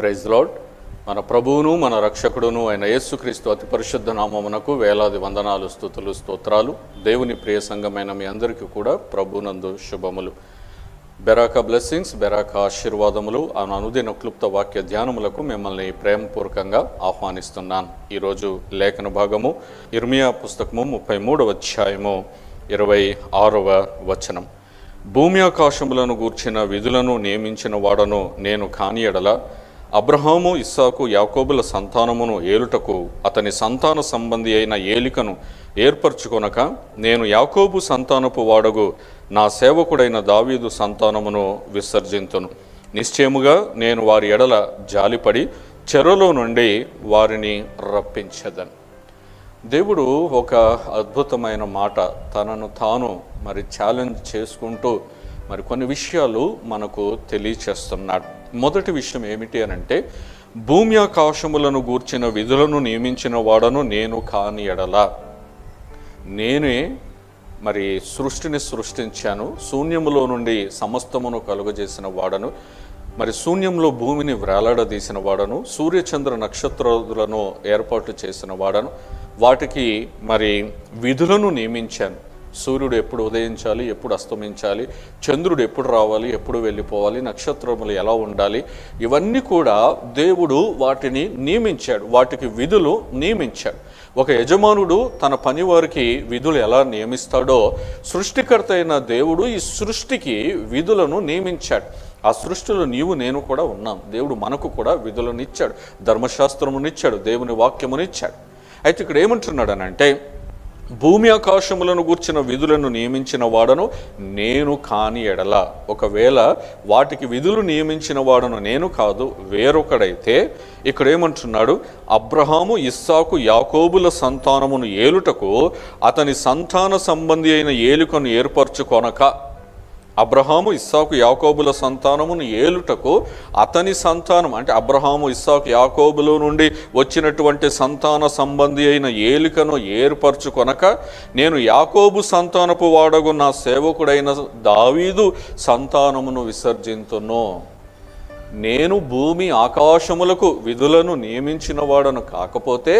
Praise lord మన ప్రభువును మన రక్షకుడును అయిన యేసుక్రీస్తు అతి పరిశుద్ధ నామమునకు వేలాది వందనాలు స్థుతులు స్తోత్రాలు. దేవుని ప్రియ సంఘమైన మీ అందరికీ కూడా ప్రభునందు శుభములు. బెరాక బ్లెస్సింగ్స్ బెరాక ఆశీర్వాదములు ఆ అనుదిన క్లుప్త వాక్య ధ్యానములకు మిమ్మల్ని ప్రేమపూర్వకంగా ఆహ్వానిస్తున్నాను. ఈరోజు లేఖన భాగము ఇర్మియా పుస్తకము ముప్పై మూడవ అధ్యాయము ఇరవై ఆరవ వచనం. భూమి ఆకాశములను గూర్చిన విధులను నియమించిన వాడను నేను కానియడల అబ్రహాము ఇస్సాకు యాకోబుల సంతానమును ఏలుటకు అతని సంతాన సంబంధి అయిన ఏలికను ఏర్పరచుకొనక నేను యాకోబు సంతానపు వాడగు నా సేవకుడైన దావీదు సంతానమును విసర్జింతును. నిశ్చయముగా నేను వారి ఎడల జాలిపడి చెరలో నుండి వారిని రప్పించదను. దేవుడు ఒక అద్భుతమైన మాట తనను తాను మరి ఛాలెంజ్ చేసుకుంటూ మరి కొన్ని విషయాలు మనకు తెలియచేస్తున్నాడు. మొదటి విషయం ఏమిటి అని అంటే భూమి ఆకాశములను గూర్చిన విధులను నియమించిన వాడను నేను కాని ఎడల. నేనే మరి సృష్టిని సృష్టించాను శూన్యములో నుండి సమస్తమును కలుగజేసిన వాడను మరి శూన్యంలో భూమిని వేలాడదీసిన వాడను సూర్యచంద్ర నక్షత్రాలను ఏర్పాటు చేసిన వాడను వాటికి మరి విధులను నియమించాను. సూర్యుడు ఎప్పుడు ఉదయించాలి ఎప్పుడు అస్తమించాలి చంద్రుడు ఎప్పుడు రావాలి ఎప్పుడు వెళ్ళిపోవాలి నక్షత్రములు ఎలా ఉండాలి ఇవన్నీ కూడా దేవుడు వాటిని నియమించాడు వాటికి విధులు నియమించాడు. ఒక యజమానుడు తన పని వారికి విధులు ఎలా నియమిస్తాడో సృష్టికర్త అయిన దేవుడు ఈ సృష్టికి విధులను నియమించాడు. ఆ సృష్టిలో నీవు నేను కూడా ఉన్నాం. దేవుడు మనకు కూడా విధులను ఇచ్చాడు ధర్మశాస్త్రమునిచ్చాడు దేవుని వాక్యమునిచ్చాడు. అయితే ఇక్కడ ఏమంటున్నాడు అని అంటే భూమి ఆకాశములను గూర్చిన విధులను నియమించిన వాడను నేను కాని ఎడల. ఒకవేళ వాటికి విధులు నియమించిన వాడను నేను కాదు వేరొకడైతే ఇక్కడ ఏమంటున్నాడు అబ్రహాము ఇస్సాకు యాకోబుల సంతానమును ఏలుటకు అతని సంతాన సంబంధి అయిన ఏలుకను ఏర్పరచుకొనక అబ్రహాము ఇస్సాకు యాకోబుల సంతానమును ఏలుటకు అతని సంతానం అంటే అబ్రహాము ఇస్సాకు యాకోబుల నుండి వచ్చినటువంటి సంతాన సంబంధి అయిన ఏలికను ఏర్పరచుకొనక నేను యాకోబు సంతానపు వాడగు నా సేవకుడైన దావీదు సంతానమును విసర్జింతును. నేను భూమి ఆకాశములకు విధులను నియమించిన వాడను కాకపోతే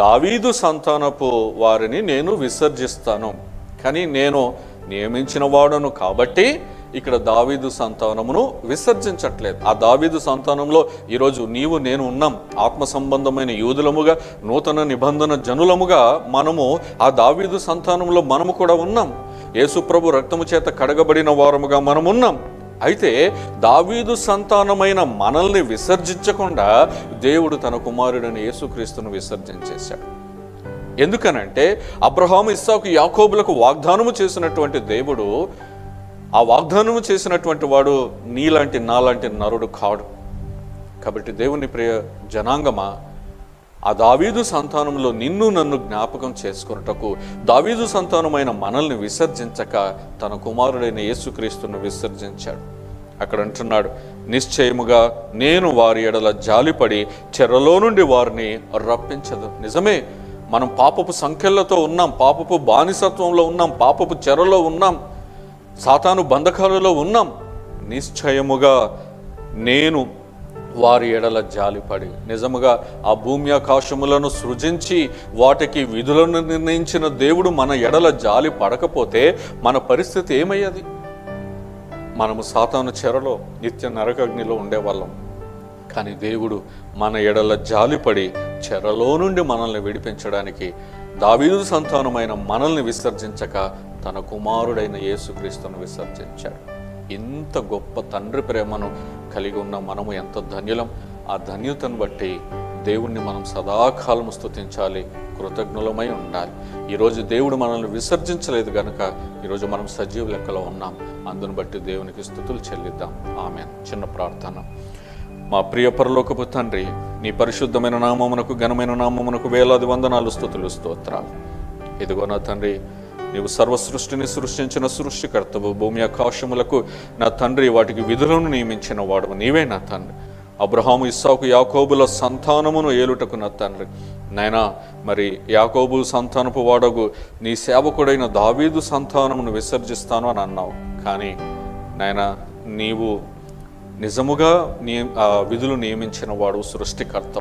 దావీదు సంతానపు వారిని నేను విసర్జిస్తాను. కానీ నేను నియమించిన వాడను. కాబట్టి ఇక్కడ దావీదు సంతానమును విసర్జించట్లేదు. ఆ దావీదు సంతానంలో ఈరోజు నీవు నేను ఉన్నాం. ఆత్మ సంబంధమైన యూదులముగా నూతన నిబంధన జనులముగా మనము ఆ దావీదు సంతానంలో మనము కూడా ఉన్నాం. యేసుప్రభు రక్తము చేత కడగబడిన వారముగా మనం ఉన్నాం. అయితే దావీదు సంతానమైన మనల్ని విసర్జించకుండా దేవుడు తన కుమారుడైన యేసుక్రీస్తును విసర్జించేశాడు ఎందుకనంటే అబ్రహాము ఇస్సాకు యాకోబులకు వాగ్దానము చేసినటువంటి దేవుడు ఆ వాగ్దానము చేసినటువంటి వాడు నీలాంటి నాలాంటి నరుడు కాడు. కాబట్టి దేవుని ప్రియ జనాంగమా ఆ దావీదు సంతానంలో నిన్ను నన్ను జ్ఞాపకం చేసుకున్నటకు దావీదు సంతానమైన మనల్ని విసర్జించక తన కుమారుడైన యేసుక్రీస్తును విసర్జించాడు. అక్కడ అంటున్నాడు నిశ్చయముగా నేను వారి ఎడల జాలిపడి చెరలో నుండి వారిని రప్పించదు. నిజమే మనం పాపపు సంఖ్యలతో ఉన్నాం పాపపు బానిసత్వంలో ఉన్నాం పాపపు చెరలో ఉన్నాం సాతాను బంధకాలలో ఉన్నాం. నిశ్చయముగా నేను వారి ఎడల జాలిపడి నిజముగా ఆ భూమి ఆకాశములను సృజించి వాటికి విధులను నిర్ణయించిన దేవుడు మన ఎడల జాలి పడకపోతే మన పరిస్థితి ఏమయ్యేది? మనము సాతాను చెరలో నిత్య నరకగ్నిలో ఉండేవాళ్ళం. కానీ దేవుడు మన ఎడల జాలిపడి చెరలో నుండి మనల్ని విడిపించడానికి దావీదు సంతానమైన మనల్ని విసర్జించక తన కుమారుడైన యేసుక్రీస్తును విసర్జించాడు. ఇంత గొప్ప తండ్రి ప్రేమను కలిగి ఉన్న మనము ఎంత ధన్యులం. ఆ ధన్యతను బట్టి దేవుణ్ణి మనం సదాకాలము స్తుతించాలి కృతజ్ఞులమై ఉండాలి. ఈరోజు దేవుడు మనల్ని విసర్జించలేదు కనుక ఈరోజు మనం సజీవ లెక్కలో ఉన్నాం. అందును బట్టి దేవునికి స్థుతులు చెల్లిద్దాం. ఆమె చిన్న ప్రార్థన. మా ప్రియ పరలోకపు తండ్రి నీ పరిశుద్ధమైన నామమునకు ఘనమైన నామమునకు వేలాది వందనాలు స్థుతులు స్తోత్రాలు. ఇదిగో నా తండ్రి నీవు సర్వ సృష్టిని సృష్టించిన సృష్టికర్తవు. భూమి ఆకాశములకు నా తండ్రి వాటికి విధులను నియమించిన వాడు నీవే నా తండ్రి. అబ్రహాము ఇస్సాకు యాకోబుల సంతానమును ఏలుటకు నా తండ్రి. నాయనా మరి యాకోబు సంతానపు వాడగు నీ సేవకుడైన దావీదు సంతానమును విసర్జిస్తాను అని అన్నావు. కానీ నాయనా నీవు నిజముగా నీ ఆ విధులు నియమించిన వాడు సృష్టికర్త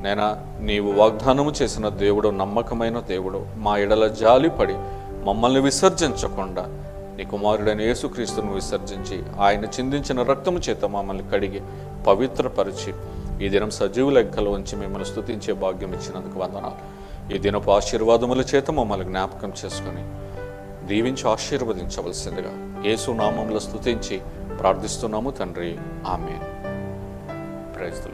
నేను? నీవు వాగ్దానము చేసిన దేవుడు నమ్మకమైన దేవుడు. మా ఎడల జాలిపడి మమ్మల్ని విసర్జించకుండా నీ కుమారుడైన యేసుక్రీస్తును విసర్జించి ఆయన చిందించిన రక్తము చేత మమ్మల్ని కడిగి పవిత్రపరిచి ఈ దినం సజీవ లెక్కలు ఉంచి మిమ్మల్ని స్థుతించే భాగ్యం ఇచ్చినందుకు వందనాలు. ఈ దినపు ఆశీర్వాదముల చేత మమ్మల్ని జ్ఞాపకం చేసుకుని దీవించి ఆశీర్వదించవలసిందిగా యేసు నామంలో స్థుతించి ప్రార్థిస్తున్నాము తండ్రి. ఆమె ప్రైజ్ ద